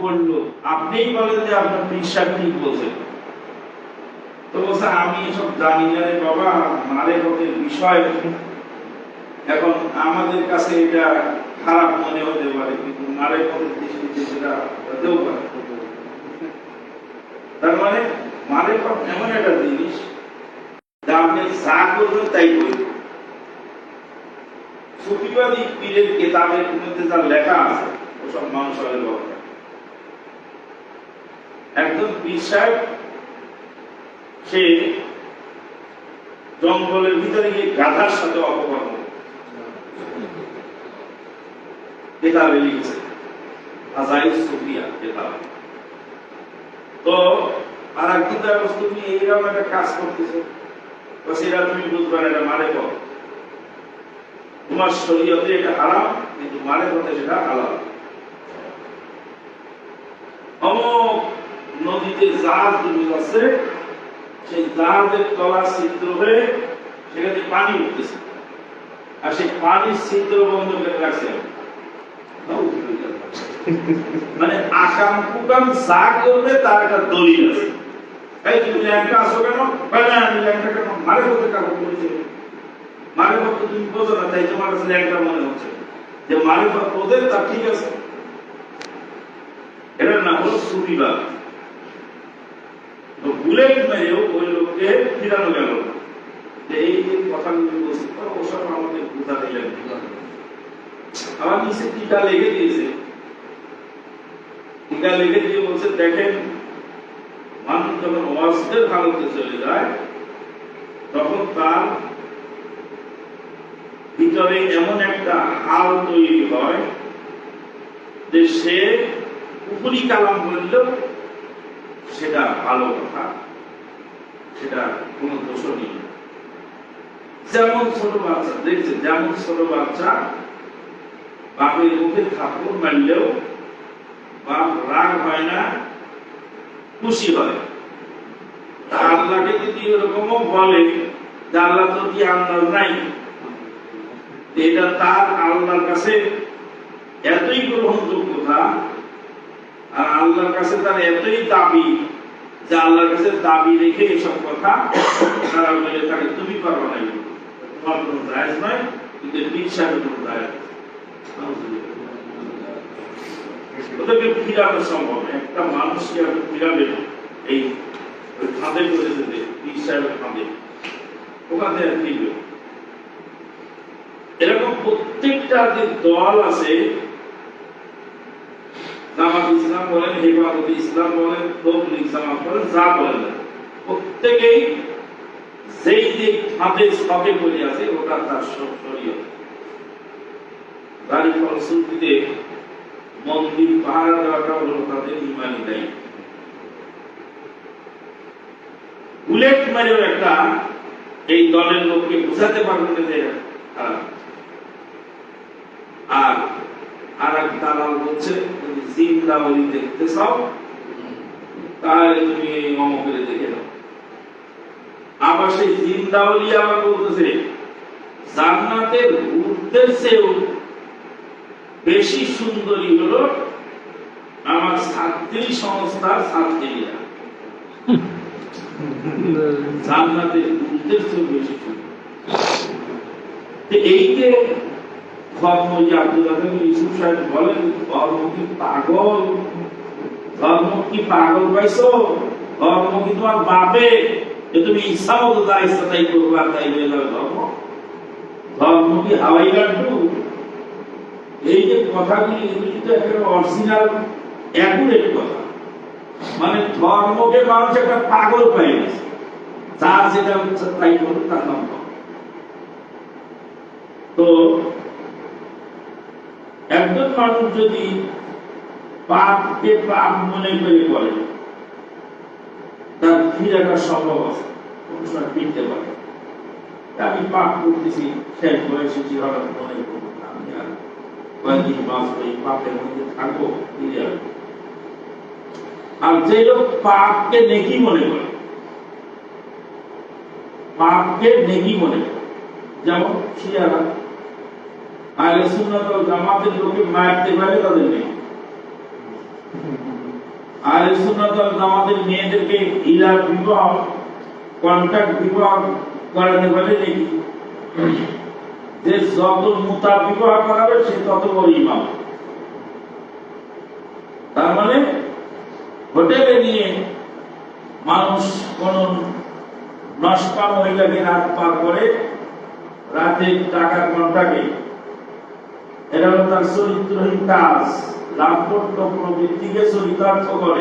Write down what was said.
বলল আপনিই বলেন যে আপনার বিশ্বাস ঠিক বলছেন। তো বলছে, আমি এসব জানি না রে বাবা মারে পথের বিষয়। এখন আমাদের কাছে এটা খারাপ মনে হতে পারে, কিন্তু মারে পথের দৃষ্টিতে সেটা হতেও পারে। তার মানে মারে পথ এমন একটা জিনিস, যা আপনি যা করবেন তাই করবেন। সুফিবাদী পীরের কেতাবের মধ্যে যা লেখা আছে, ওসব মানুষের কথা একজন পীর সে জঙ্গলের ভিতরে গিয়ে গাধার সাথে অপকর্ম কেতাবে লিখেছে তো আর দেখো তুমি একটা কাজ সেটা তুমি এটা মানে তোমার এটা হারাম, কিন্তু মানে পথে সেটা হালাল। নদীতে জাহাজ সেই জাহাজের তলা ছিদ্র হয়ে সেখানে পানি উঠতেছে। আর সেই পানির ছিদ্র বন্ধ করে রাখছে। মানে আকাম কুকাম যা করবে, তার একটা দলিল আছে। এই তুমি আসো কেন? আমি কেন? মারে করতে করেছে মারে করতে তুমি বোঝো না, তাই তোমার কাছে মনে হচ্ছে। যে মারে ওদের তা ঠিক আছে। এটার নাম হলো সুবিবাদ। বুলেট মেরেও ওই লোককে ফিরানো গেল। এই যে বলছি ওসব আমাদের বোঝাতে লাগবে আমার নিচে টিকা লেগে দিয়েছে টিকা লেগে দিয়ে বলছে, দেখেন, মানুষ যখন অস্ত্রের হালতে চলে যায়, তখন তার ভিতরে এমন একটা হাল তৈরি হয় যে সে উপরি কালাম বললেও সেটা ভালো কথা। সেটা কোনো দোষ নেই। যেমন ছোট বাচ্চা দেখছে যেমন ছোট বাচ্চা বাপের মুখে থাপ্পড় মারলেও বাপ রাগ হয় না, খুশি হয়। আল্লাহকে যদি এরকমও বলে যে আল্লাহ তো কি নাই এটা তার আল্লাহর কাছে এতই গ্রহণযোগ্যতা আর আল্লাহর কাছে তার এতই দাবি আল্লাহর কাছে দাবি রেখে এসব কথা, তারা বলে তাকে তুমি পারো না এগুলো। তোমার কোনো নয়, কিন্তু কোনো ওদেরকে ফিরানো সম্ভব একটা মানুষকে আপনি এই ফাঁদে করে ফাঁদে। ওখান থেকে ফিরবে এরকম প্রত্যেকটা যে দল আছে জামাত ইসলাম বলেন, হেফাজত ইসলাম বলেন, তবলিগ ইসলাম বলেন, যা বলেন। প্রত্যেকেই যেই করে আছে, ওটা তার শরীয় তারই ফলশ্রুতিতে মন্দির পাহারা দেওয়াটা হলো তাদের ইমানি দায়িত্ব। বুলেট মেরেও একটা এই দলের লোককে বোঝাতে পারবে না যে আর আর এক দালাল বলছে দেখতে চাও তাহলে তুমি এই অমকের দেখে নাও। আবার সেই আবার বলতেছে জান্নাতের উদ্দেশ্যেও বেশি সুন্দরী হলো আমার ছাত্রী সংস্থার ছাত্রীরা। জান্নাতের উদ্দেশ্যেও বেশি সুন্দর। তো এই যে ধর্ম কি পাগল পাইছো? ধর্ম কি তোমার ধর্ম? কি হাওয়াই এই যে কথাগুলি, এগুলি একেবারে অরিজিনাল অ্যাকুরেট কথা। মানে ধর্মকে মানুষ একটা পাগল পাই গেছে যার যেটা তাই করবে তার নাম তো একজন মানুষ যদি পাপকে পাপ মনে করে করে তার ফিরাটা সম্ভব আছে ফিরতে পারে। আমি পাপ করতেছি বয়সে মনে করব আমি আর বাঁচবো, এই পাপের মধ্যে থাকব, ফিরে আসব। আর যে লোক পাপকে নেকি মনে করে, পাপকে নেকি মনে করে, যেমন শিয়ারা আহলে সুন্নাত ওয়াল জামাতের লোকে মারতে পারে তাদের নেই আর সুন্নতল আমাদের মেয়েদেরকে ইলা বিবাহ কন্ট্রাক্ট বিবাহ করাতে পারে যে যত মুতা বিবাহ করাবে, সে তত বড় ইমাম। তার মানে হোটেলে নিয়ে মানুষ কোন নষ্টা মহিলাকে রাত পার করে রাতে টাকা কন্ট্রাক্টে হলো তার চরিত্রহীন কাজ লাভপট্য প্রবৃত্তিকে চরিতার্থ করে।